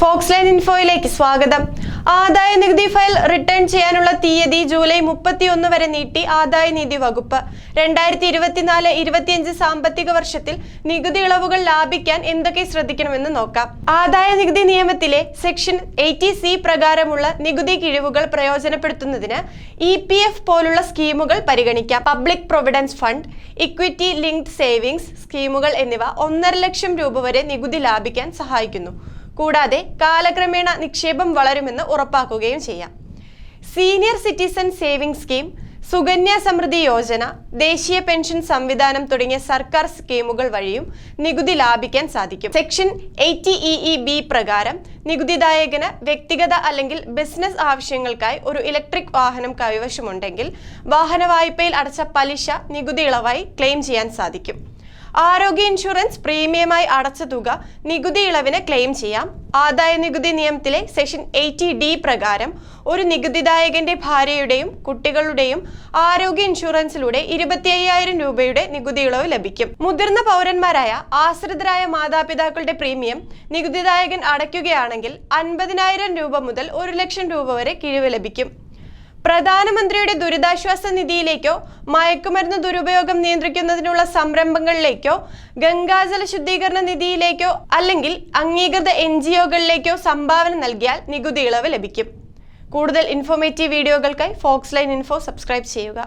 Fox line ഇൻഫോയിലേക്ക് സ്വാഗതം. ആദായ നികുതി ഫയൽ റിട്ടേൺ ചെയ്യാനുള്ള തീയതി ജൂലൈ മുപ്പത്തിയൊന്ന് വരെ നീട്ടി ആദായ നികുതി വകുപ്പ്. രണ്ടായിരത്തി ഇരുപത്തിനാല് ഇരുപത്തിയഞ്ച് സാമ്പത്തിക വർഷത്തിൽ നികുതി ഇളവുകൾ ലാഭിക്കാൻ എന്തൊക്കെ ശ്രദ്ധിക്കണമെന്ന് നോക്കാം. ആദായ നികുതി നിയമത്തിലെ സെക്ഷൻ എയ്റ്റി സി പ്രകാരമുള്ള നികുതി കിഴിവുകൾ പ്രയോജനപ്പെടുത്തുന്നതിന് ഇ പി എഫ് പോലുള്ള സ്കീമുകൾ പരിഗണിക്കാം. Public providence fund equity linked savings സ്കീമുകൾ എന്നിവ ഒന്നര ലക്ഷം രൂപ വരെ നികുതി ലാഭിക്കാൻ സഹായിക്കുന്നു. കൂടാതെ കാലക്രമേണ നിക്ഷേപം വളരുമെന്ന് ഉറപ്പാക്കുകയും ചെയ്യാം. Senior citizen saving scheme Sukanya Samriddhi Yojana ദേശീയ പെൻഷൻ സംവിധാനം തുടങ്ങിയ സർക്കാർ സ്കീമുകൾ വഴിയും നികുതി ലാഭിക്കാൻ സാധിക്കും. Section eighty E E B പ്രകാരം നികുതിദായകന് വ്യക്തിഗത അല്ലെങ്കിൽ ബിസിനസ് ആവശ്യങ്ങൾക്കായി ഒരു ഇലക്ട്രിക് വാഹനം കൈവശമുണ്ടെങ്കിൽ വാഹന വായ്പയിൽ അടച്ച പലിശ നികുതി ഇളവായി ക്ലെയിം ചെയ്യാൻ സാധിക്കും. ആരോഗ്യ ഇൻഷുറൻസ് പ്രീമിയമായി അടച്ച തുക നികുതി ഇളവിന് ക്ലെയിം ചെയ്യാം. ആദായ നികുതി നിയമത്തിലെ സെക്ഷൻ എയ്റ്റി ഡി പ്രകാരം ഒരു നികുതിദായകന്റെ ഭാര്യയുടെയും കുട്ടികളുടെയും ആരോഗ്യ ഇൻഷുറൻസിലൂടെ ഇരുപത്തി അയ്യായിരം രൂപയുടെ നികുതി ഇളവ് ലഭിക്കും. മുതിർന്ന പൗരന്മാരായ ആശ്രിതരായ മാതാപിതാക്കളുടെ പ്രീമിയം നികുതിദായകൻ അടയ്ക്കുകയാണെങ്കിൽ അൻപതിനായിരം രൂപ മുതൽ ഒരു ലക്ഷം രൂപ വരെ കിഴിവ് ലഭിക്കും. പ്രധാനമന്ത്രിയുടെ ദുരിതാശ്വാസ നിധിയിലേക്കോ മയക്കുമരുന്ന് ദുരുപയോഗം നിയന്ത്രിക്കുന്നതിനുള്ള സംരംഭങ്ങളിലേക്കോ ഗംഗാജല ശുദ്ധീകരണ നിധിയിലേക്കോ അല്ലെങ്കിൽ അംഗീകൃത എൻ ജി ഒകളിലേക്കോ സംഭാവന നൽകിയാൽ നികുതി ഇളവ് ലഭിക്കും. കൂടുതൽ ഇൻഫോർമേറ്റീവ് വീഡിയോകൾക്കായി ഫോക്സ് ലൈൻ ഇൻഫോ സബ്സ്ക്രൈബ് ചെയ്യുക.